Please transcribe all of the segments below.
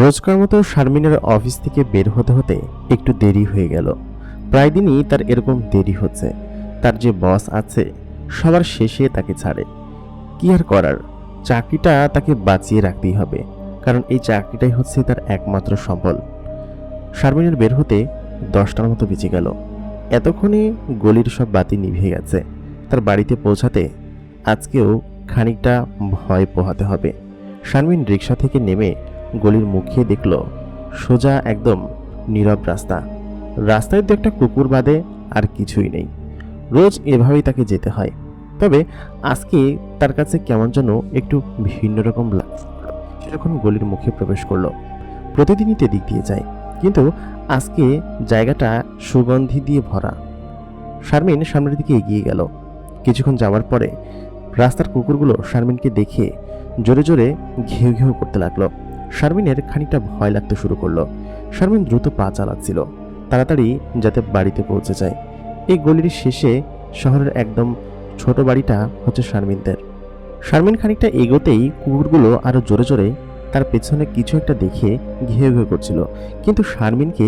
রোজকার মতো শারমিনের অফিস থেকে বের হতে হতে একটু দেরি হয়ে গেল। প্রায় দিনই তার এরকম দেরি হচ্ছে। তার যে বস আছে, সবার শেষে তাকে ছাড়ে। কি আর করার? চাকরিটা তাকে বাঁচিয়ে রাখতেই হবে, কারণ এই চাকরিটাই হচ্ছে তার একমাত্র সম্বল। শারমিনের বের হতে দশটার মতো বেঁচে গেল। এতক্ষণে গলির সব বাতি নিভে গেছে। তার বাড়িতে পৌঁছাতে আজকেও খানিকটা ভয় পোহাতে হবে। শারমিন রিক্সা থেকে নেমে গলির মুখে দেখল সোজা একদম নীরব রাস্তা। রাস্তায় তো একটা কুকুর বাদে আর কিছুই নেই। রোজ এভাবেই তাকে যেতে হয়। তবে আজকে তার কাছে কেমন যেন একটু ভিন্ন রকম লাগছে। যখন গলির মুখে প্রবেশ করল, প্রতিদিনই তে দিক দিয়ে যায়। কিন্তু আজকে জায়গাটা সুগন্ধি দিয়ে ভরা। শারমিন সামনের দিকে এগিয়ে গেল। কিছুক্ষণ যাওয়ার পরে রাস্তার কুকুরগুলো শারমিনকে দেখে জোরে জোরে ঘেউ ঘেউ করতে লাগল। শারমিনের খানিকটা ভয় লাগতে শুরু করল। শারমিন দ্রুত পা চালাচ্ছিল, তাড়াতাড়ি যাতে বাড়িতে পৌঁছে যায়। এই গলির শেষে শহরের একদম ছোট বাড়িটা হচ্ছে শারমিনদের। শারমিন খানিকটা এগোতেই কুকুরগুলো আরও জোরে জোরে তার পেছনে কিছু একটা দেখে ঘেউ ঘেউ করছিল, কিন্তু শারমিনকে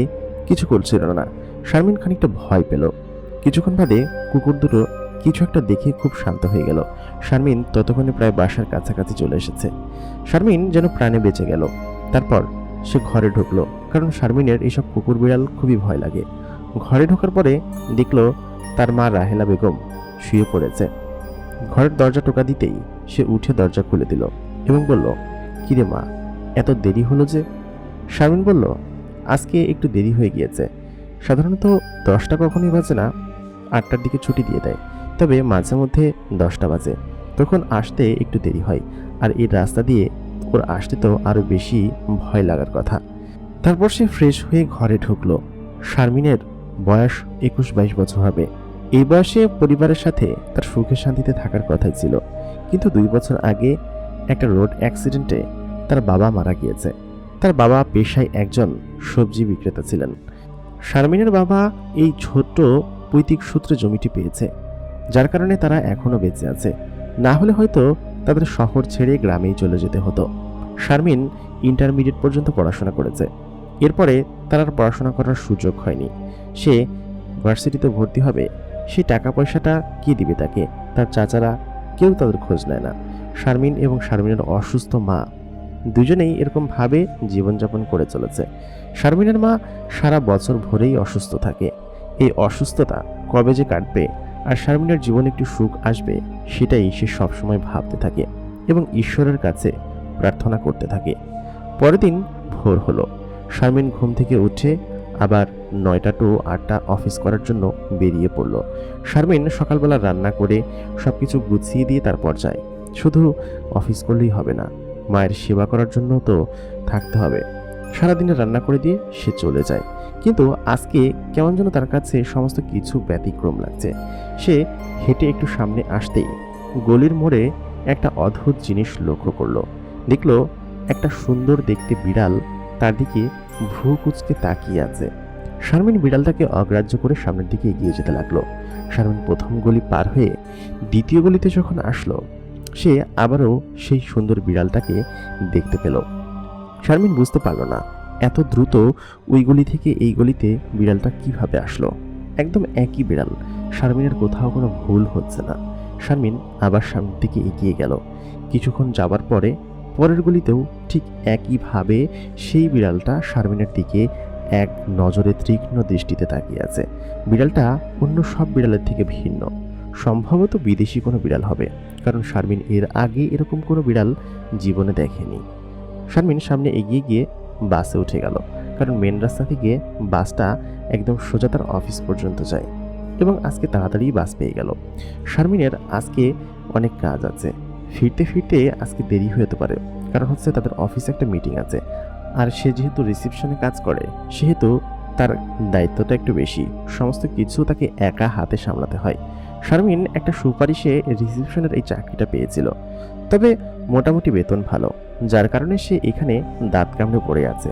কিছু করছিল না। শারমিন খানিকটা ভয় পেল। কিছুক্ষণ বাদে কুকুর দুটো কিছু একটা দেখে খুব শান্ত হয়ে গেল। শারমিন ততক্ষণে প্রায় বাসার কাছাকাছি চলে এসেছে। শারমিন যেন প্রাণে বেঁচে গেল। তারপর সে ঘরে ঢুকলো, কারণ শারমিনের এসব কুকুর বিড়াল খুবই ভয় লাগে। ঘরে ঢোকার পরে দেখল তার মা রাহেলা বেগম শুয়ে পড়েছে। ঘরের দরজা টোকা দিতেই সে উঠে দরজা খুলে দিল এবং বলল, কিরে মা, এত দেরি হলো যে? শারমিন বলল, আজকে একটু দেরি হয়ে গিয়েছে। সাধারণত দশটা কখনোই বাজে না, আটটার দিকে ছুটি দিয়ে দেয়। তবে মাঝে মধ্যে দশটা বাজে। তখন আসতে একটু দেরি হয়, আর এই রাস্তা দিয়ে ওর আসতে তো আরও বেশি ভয় লাগার কথা। তারপর সে ফ্রেশ হয়ে ঘরে ঢুকলো। শারমিনের বয়স একুশ বাইশ বছর হবে। এই বয়সে পরিবারের সাথে তার সুখে শান্তিতে থাকার কথাই ছিল। কিন্তু দুই বছর আগে একটা রোড অ্যাক্সিডেন্টে তার বাবা মারা গিয়েছে। তার বাবা পেশায় একজন সবজি বিক্রেতা ছিলেন। শারমিনের বাবা এই ছোট্ট পৈতৃক সূত্রে জমিটি পেয়েছে। যার কারণে তারা এখনও বেঁচে আছে। না হলে হয়তো তাদের শহর ছেড়ে গ্রামেই চলে যেতে হতো। শারমিন ইন্টারমিডিয়েট পর্যন্ত পড়াশোনা করেছে। এরপরে তার আর পড়াশোনা করার সুযোগ হয়নি। সে ভার্সিটিতে ভর্তি হবে, সে টাকা পয়সাটা কি দিবে তাকে? তার চাচারা কেউ তাদের খোঁজ নেয় না। শারমিন এবং শারমিনের অসুস্থ মা দুজনেই এরকম ভাবে জীবনযাপন করে চলেছে। শারমিনের মা সারা বছর ভরেই অসুস্থ থাকে। এই অসুস্থতা কবে যে কাটবে আর শারমিনের জীবনে একটু সুখ আসবে, সেটাই সে সবসময় ভাবতে থাকে এবং ঈশ্বরের কাছে প্রার্থনা করতে থাকে। পরের দিন ভোর হলো। শারমিন ঘুম থেকে উঠে আবার নয়টা টু আটটা অফিস করার জন্য বেরিয়ে পড়ল। শারমিন সকালবেলা রান্না করে সব কিছু গুছিয়ে দিয়ে তারপর যায়। শুধু অফিস করলেই হবে না, মায়ের সেবা করার জন্য তো থাকতে হবে। সারাদিনে রান্না করে দিয়ে সে চলে যায়। কিন্তু আজকে কেমন যেন তার কাছে সমস্ত কিছু ব্যতিক্রম লাগছে। সে হেঁটে একটু সামনে আসতেই গলির মোড়ে একটা অদ্ভুত জিনিস লক্ষ্য করল। দেখল একটা সুন্দর দেখতে বিড়াল তার দিকে ভ্রু কুচকে তাকিয়ে আছে। শারমিন বিড়ালটাকে অগ্রাহ্য করে সামনের দিকে এগিয়ে যেতে লাগল। শারমিন প্রথম গলি পার হয়ে দ্বিতীয় গলিতে যখন আসলো, সে আবারও সেই সুন্দর বিড়ালটাকে দেখতে পেল। শারমিন বুঝতে পারল না এত দ্রুত ওই গলি থেকে এই গলিতে বিড়ালটা কীভাবে আসলো? একদম একই বিড়াল। শারমিনের কোথাও কোনো ভুল হচ্ছে না। শারমিন আবার সামনের দিকে এগিয়ে গেল। কিছুক্ষণ যাবার পরে পরের গলিতেও ঠিক একইভাবে সেই বিড়ালটা শারমিনের দিকে এক নজরে তীক্ষ্ণ দৃষ্টিতে তাকিয়ে আছে। বিড়ালটা অন্য সব বিড়ালের থেকে ভিন্ন। সম্ভবত বিদেশি কোনো বিড়াল হবে, কারণ শারমিন এর আগে এরকম কোনো বিড়াল জীবনে দেখেনি। শারমিন সামনে এগিয়ে গিয়ে বাসে উঠে গেল। কারণ মেন রাস্তা থেকে বাসটা একদম সোজা তার অফিস পর্যন্ত যায় এবং আজকে তাড়াতাড়ি বাস পেয়ে গেল। শারমিনের আজকে অনেক কাজ আছে। ফিরতে ফিরতে আজকে দেরি হতে পারে, কারণ হচ্ছে তাদের অফিসে একটা মিটিং আছে। আর সে যেহেতু রিসেপশনে কাজ করে, সেহেতু তার দায়িত্বটা একটু বেশি। সমস্ত কিছু তাকে একা হাতে সামলাতে হয়। শারমিন একটা সুপারিশে রিসেপশনের এই চাকরিটা পেয়েছিল। তবে মোটামুটি বেতন ভালো, যার কারণে সে এখানে দাঁত কামড়ে পড়ে আছে।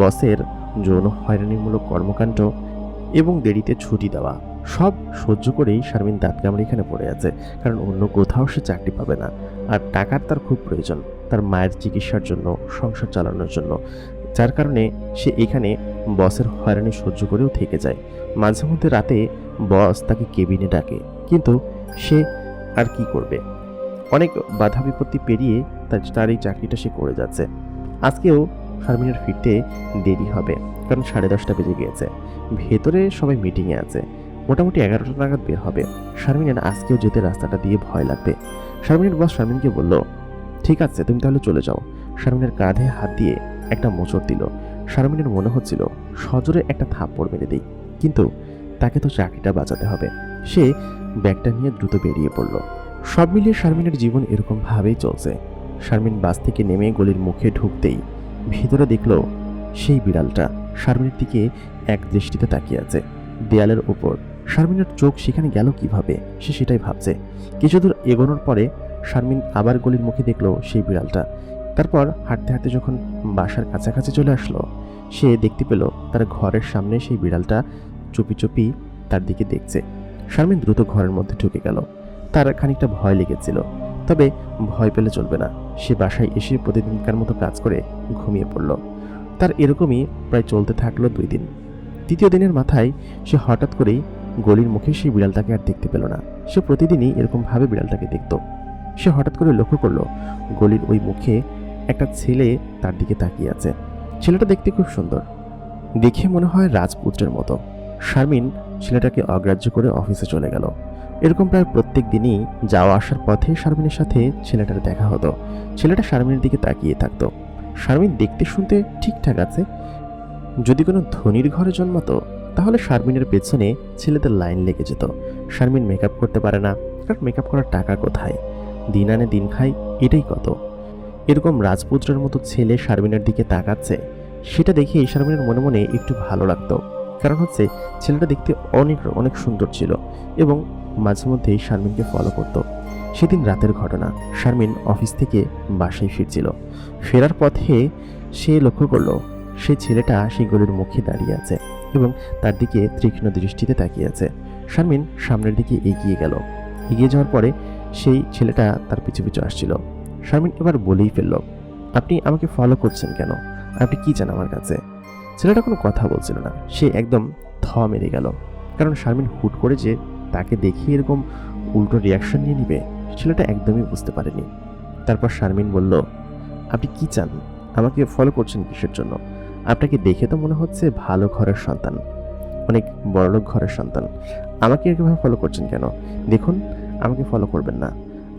বসের যৌন হয়রানিমূলক কর্মকাণ্ড এবং দেরিতে ছুটি দেওয়া, সব সহ্য করেই শারমিন দাঁত কামড়ে এখানে পড়ে আছে, কারণ অন্য কোথাও সে চাকরি পাবে না। আর টাকার তার খুব প্রয়োজন, তার মায়ের চিকিৎসার জন্য, সংসার চালানোর জন্য, যার কারণে সে এখানে বসের হয়রানি সহ্য করেও থেকে যায়। মাঝে মধ্যে রাতে বস তাকে কেবিনে ডাকে, কিন্তু সে আর কি করবে? অনেক বাধা বিপত্তি পেরিয়ে তার তার এই চাকরিটা সে করে যাচ্ছে। আজকেও শারমিনের ফিরতে দেরি হবে, কারণ সাড়ে দশটা বেজে গিয়েছে। ভেতরে সবাই মিটিংয়ে আছে। মোটামুটি এগারোটা নাগাদ বের হবে। শারমিনের আজকেও যেতে রাস্তাটা দিয়ে ভয় লাগবে। শারমিনের বস শারমিনকে বলল, ঠিক আছে, তুমি তাহলে চলে যাও। শারমিনের কাঁধে হাত দিয়ে একটা মোচড় দিল। শারমিনের মনে হচ্ছিল, সজোরে একটা থাপ্পড় মেরে দিই, কিন্তু তাকে তো চাকরিটা বাঁচাতে হবে। সে ব্যাগটা নিয়ে দ্রুত বেরিয়ে পড়ল। সব মিলিয়ে শারমিনের জীবন এরকম ভাবেই চলছে। শারমিন বাস থেকে নেমে গলির মুখে ঢুকতেই ভিতরে দেখল সেই বিড়ালটা শারমিনের দিকে এক দৃষ্টিতে তাকিয়ে আছে। দেয়ালের উপর শারমিনের চোখ সেখানে গেল কীভাবে, সে সেটাই ভাবছে। কিছু দূর এগোনোর পরে শারমিন আবার গলির মুখে দেখল সেই বিড়ালটা। তারপর হাঁটতে হাঁটতে যখন বাসার কাছাকাছি চলে আসলো, সে দেখতে পেল তার ঘরের সামনে সেই বিড়ালটা চুপি চুপি তার দিকে দেখছে। শারমিন দ্রুত ঘরের মধ্যে ঢুকে গেল। তার খানিকটা ভয় লেগেছিল। তবে ভয় পেলে চলবে না। সে বাসায় এসে প্রতিদিনকার মতো কাজ করে ঘুমিয়ে পড়ল। তার এরকমই প্রায় চলতে থাকল দুই দিন। তৃতীয় দিনের মাথায় সে হঠাৎ করেই গলির মুখে সেই বিড়ালটাকে আর দেখতে পেল না। সে প্রতিদিনই এরকমভাবে বিড়ালটাকে দেখত। সে হঠাৎ করে লক্ষ্য করল, গলির ওই মুখে একটা ছেলে তার দিকে তাকিয়ে আছে। ছেলেটা দেখতে খুব সুন্দর। দেখে মনে হয় রাজপুত্রের মতো। শারমিন ছেলেটাকে অগ্রাহ্য করে অফিসে চলে গেল। এরকম প্রায় প্রত্যেক দিনই যাওয়া আসার পথে শারমিনের সাথে ছেলেটার দেখা হতো। ছেলেটা শারমিনের দিকে তাকিয়ে থাকতো। শারমিন দেখতে শুনতে ঠিকঠাক আছে। যদি কোনো ধনির ঘরে জন্মাতো, তাহলে শারমিনের পেছনে ছেলেদের লাইন লেগে যেত। শারমিন মেকআপ করতে পারে না, কারণ মেকআপ করার টাকা কোথায়? দিন আনে দিন খাই এটাই কত? এরকম রাজপুত্রের মতো ছেলে শারমিনের দিকে তাকাচ্ছে, সেটা দেখে শারমিনের মনে মনে একটু ভালো লাগতো। কারণ হচ্ছে, ছেলেটা দেখতে অনেক অনেক সুন্দর ছিল এবং মাঝে মধ্যেই শারমিনকে ফলো করত। সেদিন রাতের ঘটনা, শারমিন অফিস থেকে বাসায় ফিরছিল। ফেরার পথে সে লক্ষ্য করল সেই ছেলেটা সেই গলির মুখে দাঁড়িয়ে আছে এবং তার দিকে তীক্ষ্ণ দৃষ্টিতে তাকিয়ে আছে। শারমিন সামনের দিকে এগিয়ে গেল। এগিয়ে যাওয়ার পরে সেই ছেলেটা তার পিছু পিছু আসছিল। শারমিন এবার বলেই ফেলল, আপনি আমাকে ফলো করছেন কেন? আপনি কি চান আমার কাছে? ছেলেটা কোনো কথা বলছিল না। সে একদম থ মেরে গেল। কারণ শারমিন হুট করে যে তাকে দেখে এরকম উল্টো রিয়াকশন নিয়ে নিবে, ছেলেটা একদমই বুঝতে পারেনি। তারপর শারমিন বলল, আপনি কি চান? আমাকে ফলো করছেন কিসের জন্য? আপনাকে দেখে তো মনে হচ্ছে ভালো ঘরের সন্তান, অনেক বড়লোক ঘরের সন্তান। আমাকে এরকমভাবে ফলো করছেন কেন? দেখুন, আমাকে ফলো করবেন না।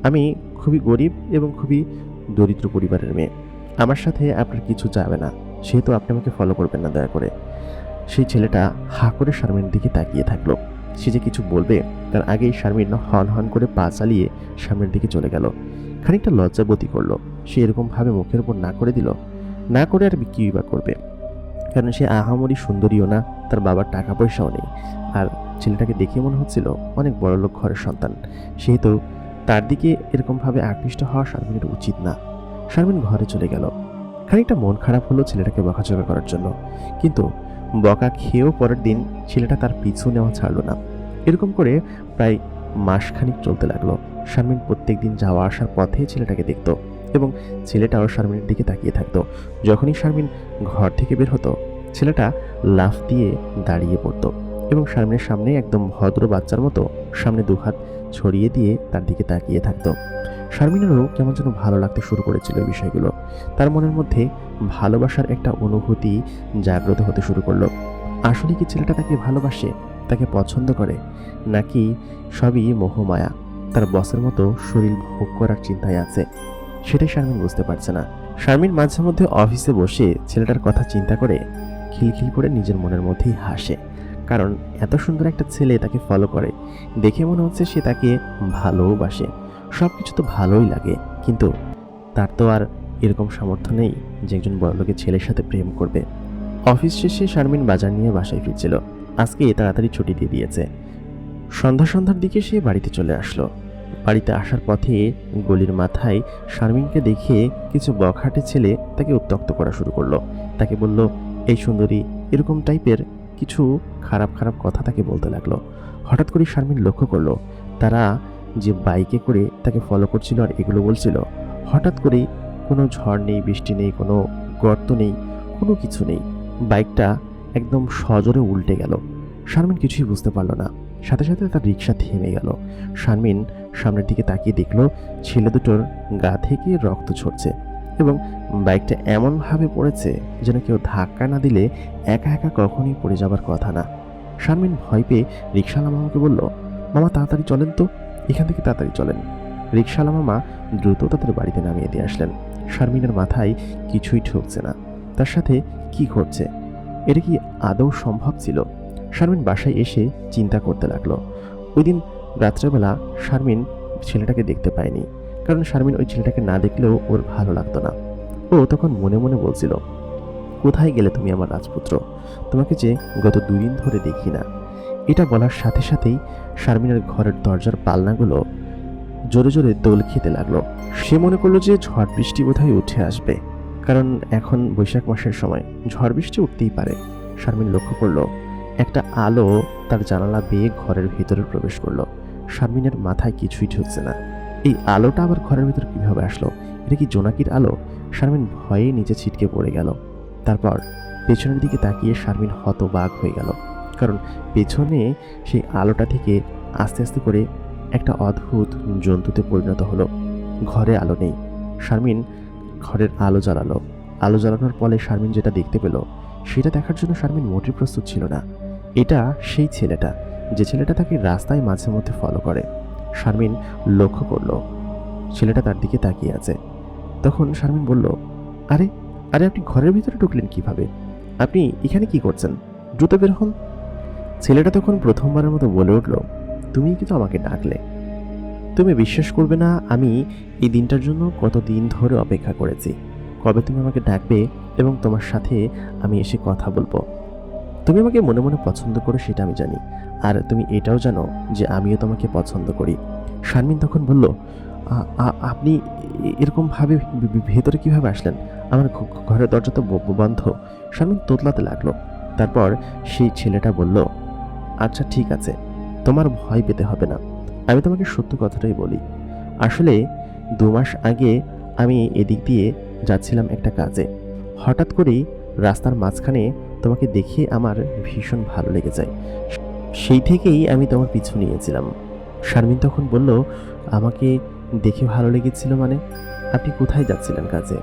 আমি খুবই গরিব এবং খুবই দরিদ্র পরিবারের মেয়ে। আমার সাথে আপনার কিছু যাবে না, সেহেতু আপনি আমাকে ফলো করবেন না দয়া করে। সেই ছেলেটা হা করে শারমিনের দিকে তাকিয়ে থাকল। সে যে কিছু বলবে, তার আগেই শারমিন হন হন করে পা চালিয়ে সামনের দিকে চলে গেল। খানিকটা লজ্জাবতী করল। সে এরকমভাবে মুখের উপর না করে দিল। না করে আর কি বা করবে? কারণ সে আহামরি সুন্দরীও না, তার বাবার টাকা পয়সাও নেই। আর ছেলেটাকে দেখে মনে হচ্ছিল অনেক বড় লোক ঘরের সন্তান। সেহেতু তার দিকে এরকমভাবে আকৃষ্ট হওয়া শারমিনের উচিত না। শারমিন ঘরে চলে গেল। খানিকটা মন খারাপ হলো ছেলেটাকে বকাঝকা করার জন্য। কিন্তু বকা খেয়েও পরের দিন ছেলেটা তার পিছু নেওয়া ছাড়লো না। এরকম করে প্রায় মাসখানিক চলতে লাগল। শারমিন প্রত্যেক দিন যাওয়া আসার পথে ছেলেটাকে দেখত এবং ছেলেটাও শারমিনের দিকে তাকিয়ে থাকতো। যখনই শারমিন ঘর থেকে বের হতো, ছেলেটা লাফ দিয়ে দাঁড়িয়ে পড়তো এবং শারমিনের সামনে একদম ভদ্র বাচ্চার মতো সামনে দুহাত ছড়িয়ে দিয়ে তার দিকে তাকিয়ে থাকতো। শারমিনেরও কেমন যেন ভালো লাগতে শুরু করেছিল এই বিষয়গুলো। তার মনের মধ্যে ভালোবাসার একটা অনুভূতি জাগ্রত হতে শুরু করল। আসলে কি ছেলেটা তাকে ভালোবাসে, তাকে পছন্দ করে, নাকি সবই মোহমায়া, তার বসের মতো শরীর ভোগ করার চিন্তায় আছে? সেটাই শারমিন বুঝতে পারছে না। শারমিন মাঝে মধ্যে অফিসে বসে ছেলেটার কথা চিন্তা করে খিলখিল করে নিজের মনের মধ্যেই হাসে। কারণ এত সুন্দর একটা ছেলে তাকে ফলো করে। দেখে মনে হচ্ছে সে তাকে ভালোবাসে সব কিছু তো ভালোই লাগে, কিন্তু তার তো আর এরকম সামর্থ্য নেই যে একজন বড়লোকের ছেলের সাথে প্রেম করবে। অফিস শেষে শারমিন বাজার নিয়ে বাসায় ফিরছিল। আজকে তাড়াতাড়ি ছুটি দিয়ে দিয়েছে। সন্ধ্যা সন্ধ্যার দিকে সে বাড়িতে চলে আসলো। বাড়িতে আসার পথে গলির মাথায় শারমিনকে দেখে কিছু বখাটে ছেলে তাকে উত্তক্ত করা শুরু করল। তাকে বলল, এই সুন্দরী, এরকম টাইপের কিছু খারাপ খারাপ কথা তাকে বলতে লাগল। হঠাৎ করে শারমিন লক্ষ্য করল, তারা যে বাইকে করে তাকে ফলো করছিল আর এগুলো বলছিল। হঠাৎ করেই কোনো ঝড় নেই, বৃষ্টি নেই, কোনো গর্ত নেই, কোনো কিছু নেই। বাইকটা একদম সজোরে উল্টে গেল। শারমিন কিছুই বুঝতে পারল না। সাথে সাথে তার রিক্সা থেমে গেল। শারমিন সামনের দিকে তাকিয়ে দেখল, ছেলে দুটোর গা থেকে রক্ত ঝরছে এবং বাইকটা এমনভাবে পড়েছে যেন কেউ ধাক্কা না দিলে একা একা কখনই পড়ে যাবার কথা না। শারমিন ভয় পেয়ে রিক্সাওয়ালা মামাকে বলল, মামা, তাড়াতাড়ি চলেন তো। এখান থেকে তাড়াতাড়ি চলেন। রিক্সাওয়ালা মামা দ্রুত তাদের বাড়িতে নামিয়ে দিয়ে আসলেন। শারমিনের মাথায় কিছুই ঠকছে না। তার সাথে কি ঘটছে? এটা কি আদৌ সম্ভব ছিল? শারমিন বাসায় এসে চিন্তা করতে লাগল। ওই দিন রাত্রেবেলা শারমিন ছেলেটাকে দেখতে পায়নি, কারণ শারমিন ওই ছেলেটাকে না দেখলেও ওর ভালো লাগতো না। ও তখন মনে মনে বলছিল, কোথায় গেলে তুমি আমার রাজপুত্র? তোমাকে যে গত দুদিন ধরে দেখি না। এটা বলার সাথে সাথেই শারমিনের ঘরের দরজার পালনাগুলো জোরে জোরে দোল খেতে লাগল। সে মনে করল যে ঝড় বৃষ্টি বোধহয় উঠে আসবে। কারণ এখন বৈশাখ মাসের সময়, ঝড় বৃষ্টি উঠতেই পারে। শারমিন লক্ষ্য করল, একটা আলো তার জানালা বেয়ে ঘরের ভিতরে প্রবেশ করল। শারমিনের মাথায় কিছুই ঢুকছে না। এই আলোটা আবার ঘরের ভিতরে কীভাবে আসলো? এটা কি জোনাকির আলো? শারমিন ভয়ে নিচে ছিটকে পড়ে গেল। তারপর পেছনের দিকে তাকিয়ে শারমিন হতবাক হয়ে গেল। কারণ পেছনে সেই আলোটা থেকে আস্তে আস্তে করে একটা অদ্ভুত জন্তুতে পরিণত হলো। ঘরে আলো নেই। শারমিন ঘরের আলো জ্বালালো। আলো জ্বালানোর ফলে শারমিন যেটা দেখতে পেল, সেটা দেখার জন্য শারমিন মোটেই প্রস্তুত ছিল না। এটা সেই ছেলেটা, যে ছেলেটা তাকে রাস্তায় মাঝে মধ্যে ফলো করে। শারমিন লক্ষ্য করল, ছেলেটা তার দিকে তাকিয়ে আছে। তখন শারমিন বলল, আরে আরে, আপনি ঘরের ভিতরে ঢুকলেন কীভাবে? আপনি এখানে কি করছেন? দ্রুত বের হন। ছেলেটা তখন প্রথমবারের মতো বলে উঠল, তুমি কিন্তু আমাকে ডাকলে। তুমি বিশ্বাস করবে না, আমি এই দিনটার জন্য কত দিন ধরে অপেক্ষা করেছি। কবে তুমি আমাকে ডাকবে এবং তোমার সাথে আমি এসে কথা বলব? তুমি আমাকে মনে মনে পছন্দ করো, সেটা আমি জানি। আর তুমি এটাও জানো যে আমিও তোমাকে পছন্দ করি। শারমিন তখন বলল, "আ- আ- আপনি এরকমভাবে ভেতরে কীভাবে আসলেন? আমার ঘরের দরজা তো বন্ধ। শারমিন তোতলাতে লাগল। তারপর সেই ছেলেটা বলল আচ্ছা ঠিক আছে। তোমার ভয় পেতে হবে না। আমি তোমাকে সত্য কথাটাই বলি। আসলে দু মাস আগে আমি এদিক দিয়ে যাচ্ছিলাম একটা কাজে। হঠাৎ করেই রাস্তার মাঝখানে তোমাকে দেখে আমার ভীষণ ভালো লেগে যায়। সেই থেকেই আমি তোমার পিছু নিয়েছিলাম। শারমিন তখন বলল, আমাকে দেখে ভালো লেগেছিল মানে? আপনি কোথায় যাচ্ছিলেন কাজে?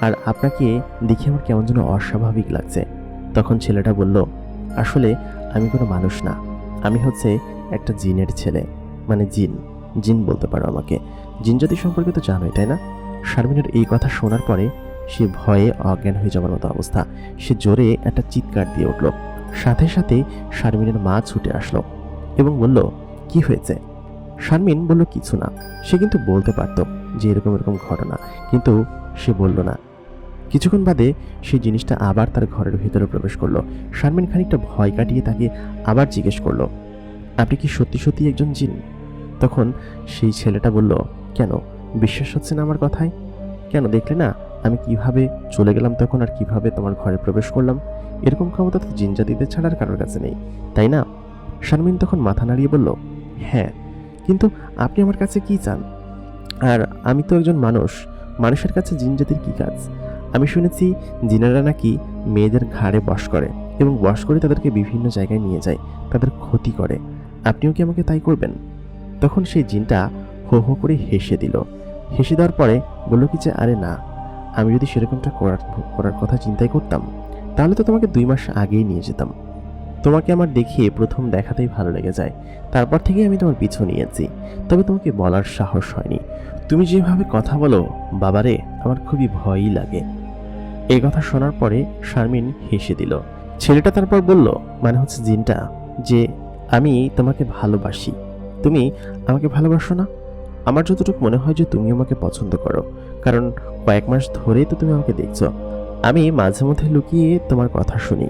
আর আপনাকে দেখে আমার কেমন যেন অস্বাভাবিক লাগছে। তখন ছেলেটা বলল আসলে আমি কোনো মানুষ না। আমি হচ্ছে একটা জিনের ছেলে। মানে জিন। জিন বলতে পারো আমাকে। জিন জাতি সম্পর্কে তো জানোই, তাই না? শারমিনের এই কথা শোনার পরে সে ভয়ে অজ্ঞান হয়ে যাওয়ার মতো অবস্থা। সে জোরে একটা চিৎকার দিয়ে উঠল। সাথে সাথে শারমিনের মা ছুটে আসলো এবং বলল, কি হয়েছে? শারমিন বলল, কিছু না। সে কিন্তু বলতে পারতো যে এরকম এরকম ঘটনা। কিন্তু সে বলল না। কিছুক্ষণ বাদে সেই জিনিসটা আবার তার ঘরের ভিতরে প্রবেশ করল। শারমিন খানিকটা ভয় কাটিয়ে তাকে আবার জিজ্ঞেস করল, আপনি কি সত্যি সত্যি একজন জিন? তখন সেই ছেলেটা বলল, কেন? বিশ্বাস হচ্ছে না আমার কথায়? কেন? দেখলে না, আমি কীভাবে চলে গেলাম তখন আর কীভাবে তোমার ঘরে প্রবেশ করলাম? এরকম ক্ষমতা তো জিন জাতিদের ছাড়ার কারোর কাছে নেই, তাই না? শারমিন তখন মাথা নাড়িয়ে বলল হ্যাঁ কিন্তু আপনি আমার কাছে কি চান? আর আমি তো একজন মানুষ, মানুষের কাছে জিন জাতির কী কাজ? আমি শুনেছি জিনেরা নাকি মেয়েদের ঘাড়ে বশ করে এবং বশ করে তাদেরকে বিভিন্ন জায়গায় নিয়ে যায়, তাদের ক্ষতি করে। আপনিও কি আমাকে তাই করবেন? তখন সেই জিনটা হো হো করে হেসে দিল। হেসে দেওয়ার পরে বলল কি যে, আরে না, আমি যদি সেরকমটা করার করার কথা চিন্তাই করতাম, তাহলে তো তোমাকে দুই মাস আগেই নিয়ে যেতাম। তোমাকে আমার দেখিয়ে প্রথম দেখাতেই ভালো লেগে যায়। তারপর থেকে আমি তোমার পিছু নিয়েছি। তবে তোমাকে বলার সাহস হয়নি। তুমি যেভাবে কথা বলো, বাবারে, আমার খুবই ভয়ই লাগে। এই কথা শোনার পরে শারমিন হেসে দিল। ছেলেটা তারপর বলল মানে হচ্ছে জিনটা, যে আমি তোমাকে ভালোবাসি। তুমি আমাকে ভালোবাসো না? আমার যতটুকু মনে হয় যে তুমি আমাকে পছন্দ করো। কারণ কয়েক মাস ধরেই তো তুমি আমাকে দেখছ। আমি মাঝে মধ্যে লুকিয়ে তোমার কথা শুনি।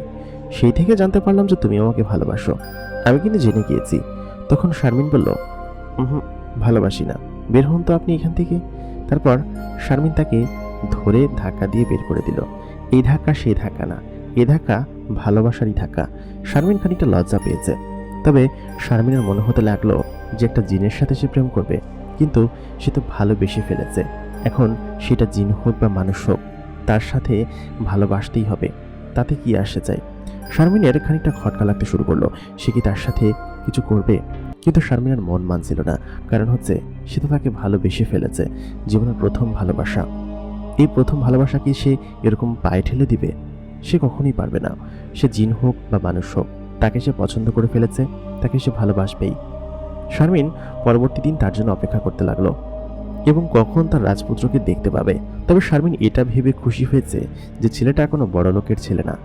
সেই থেকে জানতে পারলাম যে তুমি আমাকে ভালোবাসো। আমি কিন্তু জেনে গিয়েছি। তখন শারমিন বলল হুম, ভালোবাসি না। বের হন তো আপনি এখান থেকে। তারপর শারমিন তাকে ধরে ধাক্কা দিয়ে বের করে দিল। এই ধাক্কা সেই ধাক্কা না। এ ধাক্কা ভালোবাসারই ধাক্কা। শারমিন খানিকটা লজ্জা পেয়েছে। তবে শারমিনের মনে হতে লাগল যে একটা জিনের সাথে সে প্রেম করবে, কিন্তু সে তো ভালোবেসে ফেলেছে। এখন সেটা জিন হোক বা মানুষ হোক, তার সাথে ভালোবাসতেই হবে, তাতে কি আসে যায় শারমিনের খানিকটা খটকা লাগতে শুরু করল, সে কি তার সাথে কিছু করবে? কিন্তু শারমিনের মন মানছিল না, কারণ হচ্ছে সে তো তাকে ভালোবেসে ফেলেছে, জীবনের প্রথম ভালোবাসা। এই প্রথম ভালোবাসা কি সে এরকম পায়ে ঠেলে দিবে? সে কখনোই পারবে না। সে জিন হোক বা মানুষ হোক, তাকে সে পছন্দ করে ফেলেছে, তাকে সে ভালোবাসবেই। শারমিন পরবর্তী দিন তার জন্য অপেক্ষা করতে লাগল এবং কখন তার রাজপুত্রকে দেখতে পাবে। তবে শারমিন এটা ভেবে খুশি হয়েছে যে ছেলেটা কোনো বড় লোকের ছেলে না।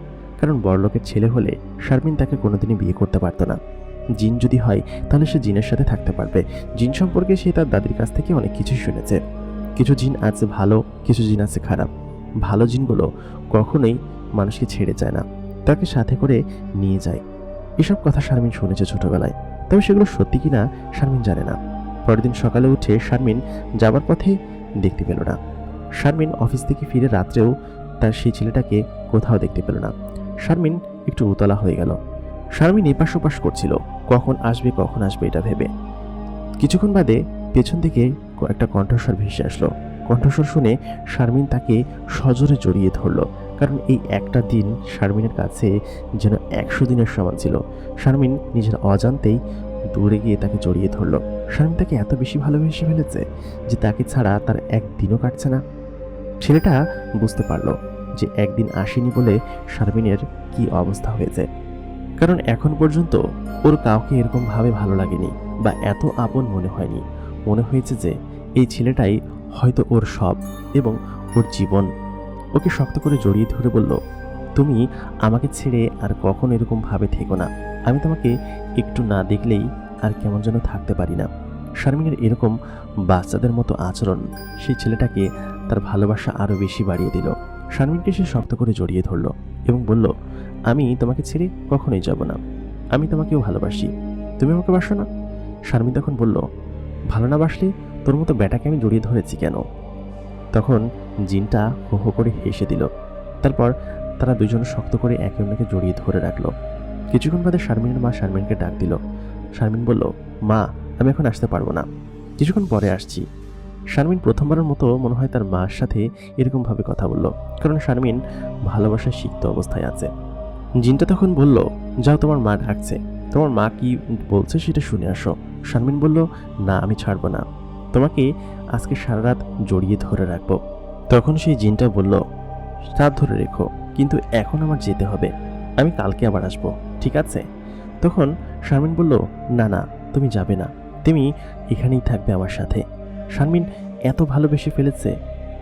কারণ বড় লোকের ছেলে হলে শারমিন তাকে কোনোদিনই বিয়ে করতে পারতো না। জিন যদি হয়, তাহলে সে জিনের সাথে থাকতে পারবে। জিন সম্পর্কে সে তার দাদির কাছ থেকে অনেক কিছুই শুনেছে। কিছু জিন আছে ভালো, কিছু জিন আছে খারাপ। ভালো জিনগুলো কখনোই মানুষকে ছেড়ে যায় না, তাকে সাথে করে নিয়ে যায়। এসব কথা শারমিন শুনেছে ছোটবেলায়, তবে সেগুলো সত্যি কিনা শারমিন জানে না। পরের দিন সকালে উঠে শারমিন যাবার পথে দেখতে পেল না। শারমিন অফিস থেকে ফিরে রাত্রেও তার সেই ছেলেটাকে কোথাও দেখতে পেল না। শারমিন একটু উতলা হয়ে গেল। শারমিন এপাশ ওপাশ করছিল, কখন আসবে কখন আসবে এটা ভেবে। কিছুক্ষণ বাদে পেছন থেকে একটা কণ্ঠস্বর ভেসে আসলো। কণ্ঠস্বর শুনে শারমিন তাকে সজোরে জড়িয়ে ধরলো, কারণ এই একটা দিন শারমিনের কাছে যেন একশো দিনের সমান ছিল। শারমিন নিজের অজান্তেই দূরে গিয়ে তাকে জড়িয়ে ধরলো। শারমিন তাকে এত বেশি ভালোবেসে ফেলেছে যে তাকে ছাড়া তার একদিনও কাটছে না। ছেলেটা বুঝতে পারল যে একদিন আসেনি বলে শারমিনের কি অবস্থা হয়েছে। কারণ এখন পর্যন্ত ওর কাউকে এরকমভাবে ভালো লাগেনি বা এত আপন মনে হয়নি। মনে হয়েছে যে এই ছেলেটাই হয়তো ওর সব এবং ওর জীবন। ওকে শক্ত করে জড়িয়ে ধরে বলল, তুমি আমাকে ছেড়ে আর কখনো এরকম ভাবে থেকো না। আমি তোমাকে একটু না দেখলেই আর কেমন যেন থাকতে পারি না। শারমিনের এরকম বাচ্চাদের মতো আচরণ সেই ছেলেটাকে তার ভালোবাসা আরও বেশি বাড়িয়ে দিল। শারমিনকে সে শক্ত করে জড়িয়ে ধরল এবং বলল, আমি তোমাকে ছেড়ে কখনোই যাব না। আমি তোমাকেও ভালোবাসি। তুমি আমাকে বাসো না? শারমিন তখন বলল, ভালো না বাসলে তোর মতো ব্যাটাকে আমি জড়িয়ে ধরেছি কেন? তখন জিনটা হো হো করে হেসে দিল। তারপর তারা দুজন শক্ত করে একে অন্যকে জড়িয়ে ধরে রাখল। কিছুক্ষণ বাদে শারমিনের মা শারমিনকে ডাক দিল। শারমিন বলল, মা, আমি এখন আসতে পারব না। কিছুক্ষণ পরে আসছি। শারমিন প্রথমবারের মতো মনে হয় তার মার সাথে এরকমভাবে কথা বলল, কারণ শারমিন ভালোবাসা সিক্ত অবস্থায় আছে। জিনটা তখন বলল, যাও, তোমার মা ডাকছে। তোমার মা কি বলছে সেটা শুনে আসো। শারমিন বলল, না, আমি ছাড়বো না। তোমাকে আজকে সারা রাত জড়িয়ে ধরে রাখব। তখন সেই জিনটা বলল, রাত ধরে রেখো, কিন্তু এখন আমার যেতে হবে। আমি কালকে আবার আসব, ঠিক আছে? তখন শারমিন বলল, না না, তুমি যাবে না। তুমি এখানেই থাকবে আমার সাথে। শারমিন এত ভালোবেসে ফেলেছে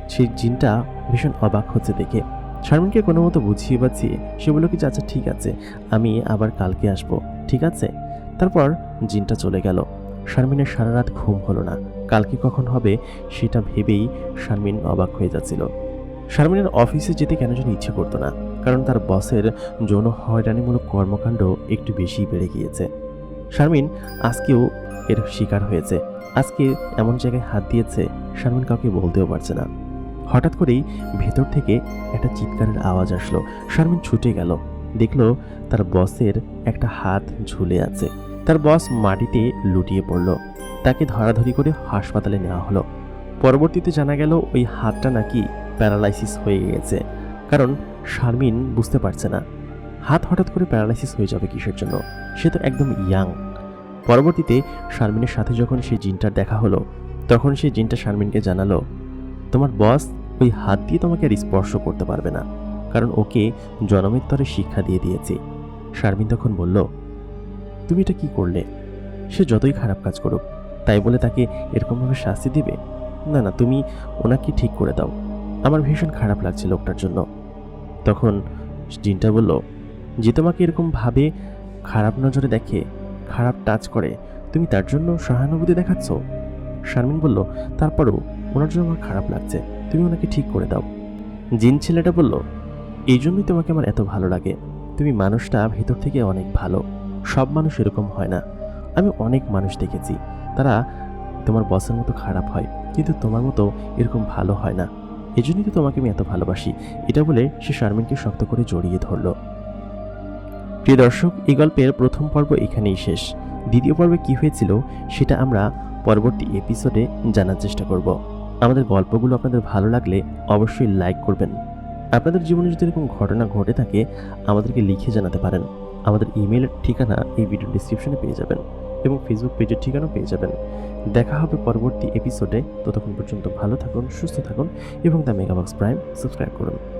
সেই জিনটা ভীষণ অবাক হচ্ছে দেখে। শারমিনকে কোনো মতো বুঝিয়ে বাঁচিয়ে সে বলল কি আচ্ছা ঠিক আছে, আমি আবার কালকে আসব, ঠিক আছে? তারপর জিনটা চলে গেল। শারমিনের সারা রাত ঘুম হলো না। কালকে কখন হবে সেটা ভেবেই শারমিন অবাক হয়ে যাচ্ছিল। শারমিনের অফিসে যেতে কেন যেন ইচ্ছে করতো না, কারণ তার বসের যৌন হয়রানিমূলক কর্মকাণ্ড একটু বেশি বেড়ে গিয়েছে। শারমিন আজকেও এর শিকার হয়েছে। আজকে এমন জায়গায় হাত দিয়েছে, শারমিন কাউকে বলতেও পারছে না। হঠাৎ করেই ভেতর থেকে একটা চিৎকারের আওয়াজ আসলো। শারমিন ছুটে গেল। দেখল তার বসের একটা হাত ঝুলে আছে। তার বস মাটিতে লুটিয়ে পড়ল। তাকে ধরাধরি করে হাসপাতালে নেওয়া হলো। পরবর্তীতে জানা গেল ওই হাতটা নাকি প্যারালাইসিস হয়ে গেছে কারণ শারমিন বুঝতে পারছে না। হাত হঠাৎ করে প্যারালাইসিস হয়ে যাবে কিসের জন্য? সে তো একদম ইয়াং। পরবর্তীতে শারমিনের সাথে যখন সেই জিনটার দেখা হলো, তখন সেই জিনটা শারমিনকে জানালো, তোমার বস ওই হাত দিয়ে তোমাকে আর স্পর্শ করতে পারবে না। কারণ ওকে জনমের তরে শিক্ষা দিয়ে দিয়েছে। শারমিন তখন বলল, তুমি এটা কি করলে? সে যতই খারাপ কাজ করুক তাই বলে তাকে এরকমভাবে শাস্তি দিবে? না না, তুমি ওনাকে ঠিক করে দাও। আমার ভীষণ খারাপ লাগছে লোকটার জন্য। তখন জিনটা বলল, যে তোমাকে এরকমভাবে খারাপ নজরে দেখে, খারাপ টাচ করে, তুমি তার জন্য সহানুভূতি দেখাচ্ছ? শারমিন বলল, তারপরও ওনার জন্য আমার খারাপ লাগছে। তুমি ওনাকে ঠিক করে দাও। জিন ছেলেটা বলল, এই জন্যই তোমাকে আমার এত ভালো লাগে। তুমি মানুষটা ভেতর থেকে অনেক ভালো। সব মানুষ এরকম হয় না। আমি অনেক মানুষ দেখেছি। তারা তোমার বসের মতো খারাপ হয়, কিন্তু তোমার মতো এরকম ভালো হয় না। এই জন্যই তো তোমাকে আমি এত ভালোবাসি। এটা বলে সে শারমিনকে শক্ত করে জড়িয়ে ধরল। প্রিয় দর্শক, এই গল্পের প্রথম পর্ব এখানেই শেষ। দ্বিতীয় পর্বে কি হয়েছিল, সেটা আমরা পরবর্তী এপিসোডে জানার চেষ্টা করব। আমাদের গল্পগুলো আপনাদের ভালো লাগলে অবশ্যই লাইক করবেন। আপনাদের জীবনে যদি এরকম ঘটনা ঘটে থাকে, আমাদেরকে লিখে জানাতে পারেন। আমাদের ইমেলের ঠিকানা এই ভিডিও ডিসক্রিপশনে পেয়ে যাবেন। এবং ফেসবুক পেজের ঠিকানাও পেয়ে যাবেন। দেখা হবে পরবর্তী এপিসোডে ততক্ষণ পর্যন্ত ভালো থাকুন, সুস্থ থাকুন এবং দ্য মেগাবক্স প্রাইম সাবস্ক্রাইব করুন।